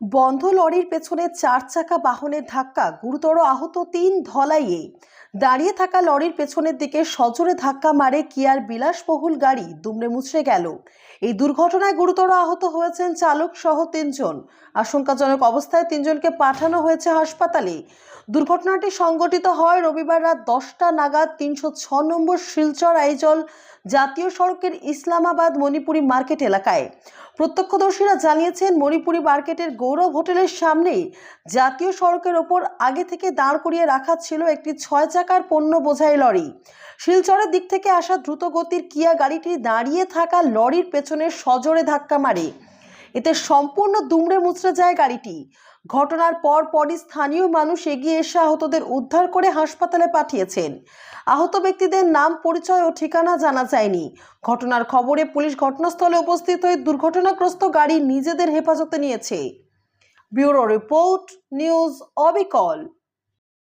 বন্ধ লরির পেছনে চার চাকা বাহনের ধাক্কা, গুরুতর আহত তিন ধলাইয়ে। দাঁড়িয়ে থাকা লরির পেছনের দিকে সজোরে ধাক্কা মারে কিয়ার বিলাসবহুল গাড়ি, দুমড়ে মুচড়ে গেল। এই দুর্ঘটনায় গুরুতর আহত হয়েছেন চালক সহ তিনজন। আশঙ্কাজনক অবস্থায় তিনজনকে পাঠানো হয়েছে হাসপাতালে। দুর্ঘটনাটি সংঘটিত হয় রবিবার রাত দশটা নাগাদ তিনশো ছ নম্বর শিলচর আইজল জাতীয় সড়কের ইসলামাবাদ মণিপুরি মার্কেট এলাকায়। প্রত্যক্ষদর্শীরা জানিয়েছেন, মণিপুরি মার্কেটের গৌরব হোটেলের সামনেই জাতীয় সড়কের ওপর আগে থেকে দাঁড় করিয়ে রাখা ছিল একটি ছয় চাকার পণ্য বোঝাই লরি। শিলচরের দিক থেকে আসা দ্রুতগতির কিয়া গাড়িটি দাঁড়িয়ে থাকা লরির পেছনে সজোরে ধাক্কা মারে। এতে সম্পূর্ণ দুমড়ে মুচড়ে যায় গাড়িটি। ঘটনার পর পরই স্থানীয় মানুষ এগিয়ে এসে আহতদের উদ্ধার করে হাসপাতালে পাঠিয়েছেন। আহত ব্যক্তিদের নাম, পরিচয় ও ঠিকানা জানা যায়নি। ঘটনার খবরে পুলিশ ঘটনাস্থলে উপস্থিত হয়ে দুর্ঘটনাগ্রস্ত গাড়ি নিজেদের হেফাজতে নিয়েছে। ব্যুরো রিপোর্ট, নিউজ অবিকল।